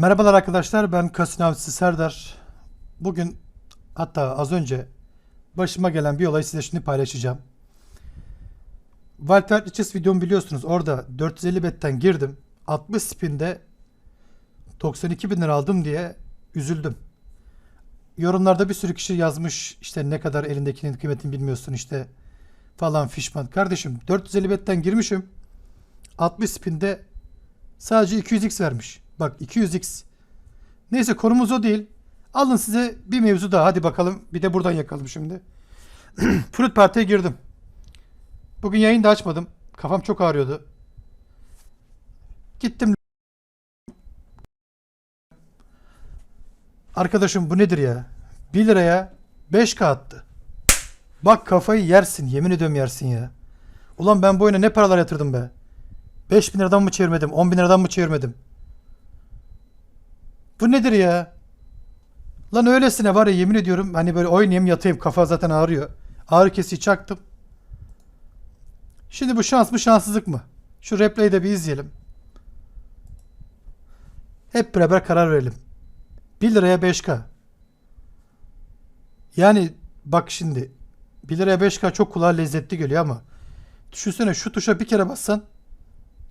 Merhabalar arkadaşlar ben Kasım Avcısı Serdar. Bugün hatta az önce başıma gelen bir olayı size şimdi paylaşacağım. Walter Riches videomu biliyorsunuz. Orada 450 betten girdim. 60 spinde 92 bin lira aldım diye üzüldüm. Yorumlarda bir sürü kişi yazmış işte ne kadar elindekinin kıymetini bilmiyorsun işte falan fişman. Kardeşim 450 betten girmişim. 60 spinde sadece 200x vermiş. Bak 200x. Neyse konumuz o değil. Alın size bir mevzu daha. Hadi bakalım. Bir de buradan yakalım şimdi. Fruit Party'ye girdim. Bugün yayın da açmadım. Kafam çok ağrıyordu. Gittim. Arkadaşım bu nedir ya? 1 liraya 5K attı. Bak kafayı yersin. Yemin ediyorum yersin ya. Ulan ben bu oyuna ne paralar yatırdım be. 5 bin liradan mı çevirmedim? 10 bin liradan mı çevirmedim? Bu nedir ya? Lan öylesine var ya yemin ediyorum hani böyle oynayayım yatayım kafa zaten ağrıyor. Ağrı kesici çaktım. Şimdi bu şans mı şanssızlık mı? Şu replay'i de bir izleyelim. Hep beraber karar verelim. 1 liraya 5K. Yani bak şimdi 1 liraya 5K çok kulağa lezzetli geliyor ama düşünsene şu tuşa bir kere bassan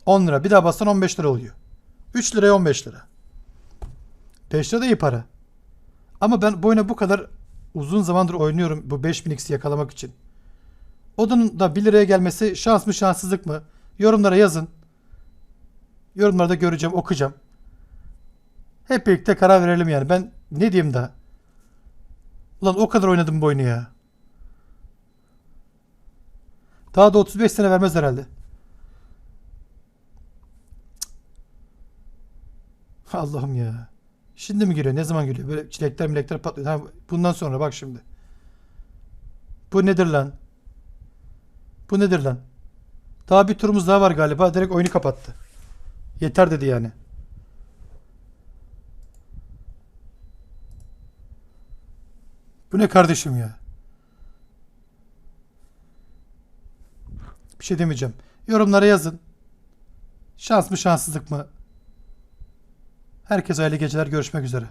10 lira bir daha bassan 15 lira oluyor. 3 liraya 15 lira. 5 lira da iyi para. Ama ben bu oyuna bu kadar uzun zamandır oynuyorum bu 5000x'i yakalamak için. Onun da 1 liraya gelmesi şans mı şanssızlık mı? Yorumlara yazın. Yorumlarda göreceğim, okuyacağım. Hep birlikte karar verelim yani. Ben ne diyeyim daha? Ulan o kadar oynadım bu oyunu ya. Daha da 35 sene vermez herhalde. Allah'ım ya. Şimdi mi geliyor? Ne zaman geliyor? Böyle çilekler milekler patlıyor. Ha, bundan sonra bak şimdi. Bu nedir lan? Bu nedir lan? Daha bir turumuz daha var galiba. Direkt oyunu kapattı. Yeter dedi yani. Bu ne kardeşim ya? Bir şey demeyeceğim. Yorumlara yazın. Şans mı şanssızlık mı? Herkese hayırlı geceler. Görüşmek üzere.